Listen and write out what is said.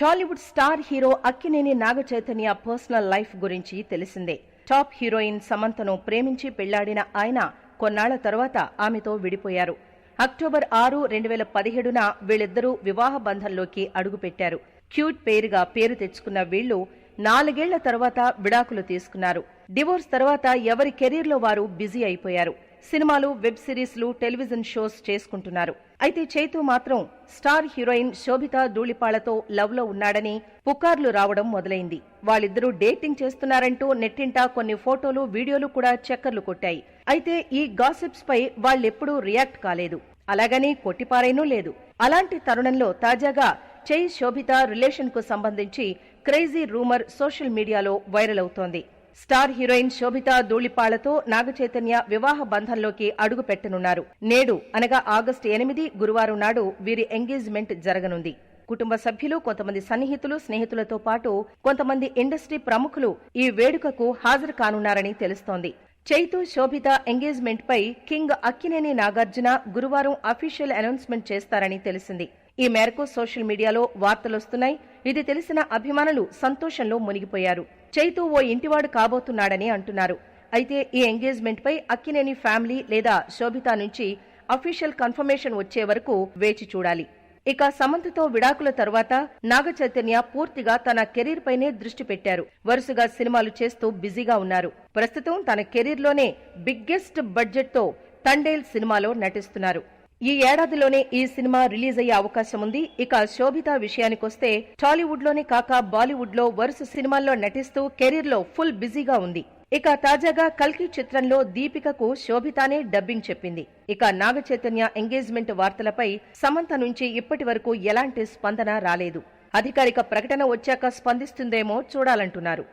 Tollywood star hero Akkineni Nagachaitanya personal life గురించి తెలిసిందే. Top heroine సమంతను ప్రేమించి పెళ్ళాడిన ఆయన కొన్నాళ్ళ తర్వాత ఆమెతో విడిపోయారు. అక్టోబర్ ఆరు రెండు వేల పదిహేడున వీళ్ళిద్దరూ వివాహ బంధంలోకి అడుగుపెట్టారు. క్యూట్ పేరుగా పేరు తెచ్చుకున్న వీళ్ళు నాలుగేళ్ళ తర్వాత విడాకులు తీసుకున్నారు. డివోర్స్ తర్వాత ఎవరి కెరీర్లో వారు బిజీ అయిపోయారు. సినిమాలు వెబ్ సిరీస్లు టెలివిజన్ షోస్ చేసుకుంటున్నారు. అయితే చైతు మాత్రం స్టార్ హీరోయిన్ శోభిత ధూళిపాళ్ళతో లవ్లో ఉన్నాడని పుకార్లు రావడం మొదలైంది. వాళ్ళిద్దరూ డేటింగ్ చేస్తున్నారంటూ నెట్టింట కొన్ని ఫోటోలు వీడియోలు కూడా చక్కర్లు కొట్టాయి. అయితే ఈ గాసిప్స్ పై వాళ్ళెప్పుడూ రియాక్ట్ కాలేదు. అలాగని కొట్టిపారైనూ లేదు. అలాంటి తరుణంలో తాజాగా చై శోభిత రిలేషన్కు సంబంధించి క్రేజీ రూమర్ సోషల్ మీడియాలో వైరల్ అవుతోంది. స్టార్ హీరోయిన్ శోభిత ధూళిపాళ్ళతో నాగచైతన్య వివాహ బంధంలోకి అడుగు పెట్టనున్నారు నేడు అనగా ఆగస్టు ఎనిమిది గురువారం నాడు వీరి ఎంగేజ్మెంట్ జరగనుంది. కుటుంబ సభ్యులు కొంతమంది సన్నిహితులు స్నేహితులతో పాటు కొంతమంది ఇండస్ట్రీ ప్రముఖులు ఈ వేడుకకు హాజరు కానున్నారని తెలుస్తోంది. చైతు శోభిత ఎంగేజ్మెంట్ పై కింగ్ అక్కినేని నాగార్జున గురువారం అఫీషియల్ అనౌన్స్మెంట్ చేస్తారని తెలిసింది. ఈ మేరకు సోషల్ మీడియాలో వార్తలొస్తున్నాయి. ఇది తెలిసిన అభిమానులు సంతోషంలో మునిగిపోయారు. చైతు ఓ ఇంటివాడు కాబోతున్నాడని అంటున్నారు. అయితే ఈ ఎంగేజ్మెంట్ పై అక్కినేని ఫ్యామిలీ లేదా శోభిత నుంచి అఫీషియల్ కన్ఫర్మేషన్ వచ్చే వరకు వేచి చూడాలి. ఇక సమంతతో విడాకుల తర్వాత నాగ చైతన్య పూర్తిగా తన కెరీర్ పైనే దృష్టి పెట్టారు. వరుసగా సినిమాలు చేస్తూ బిజీగా ఉన్నారు. ప్రస్తుతం తన కెరీర్లోనే బిగ్గెస్ట్ బడ్జెట్తో తండేల్ సినిమాలో నటిస్తున్నారు. ఈ ఏడాదిలోనే ఈ సినిమా రిలీజ్ అయ్యే అవకాశం ఉంది. ఇక శోభిత విషయానికొస్తే టాలీవుడ్లోనే కాక బాలీవుడ్లో వరుస సినిమాల్లో నటిస్తూ కెరీర్లో ఫుల్ బిజీగా ఉంది. ఇక తాజాగా కల్కి చిత్రంలో దీపికకు శోభితానే డబ్బింగ్ చెప్పింది. ఇక నాగ చైతన్య ఎంగేజ్మెంట్ వార్తలపై సమంత నుంచి ఇప్పటి వరకు ఎలాంటి స్పందన రాలేదు. అధికారిక ప్రకటన వచ్చాక స్పందిస్తుందేమో చూడాలంటున్నారు.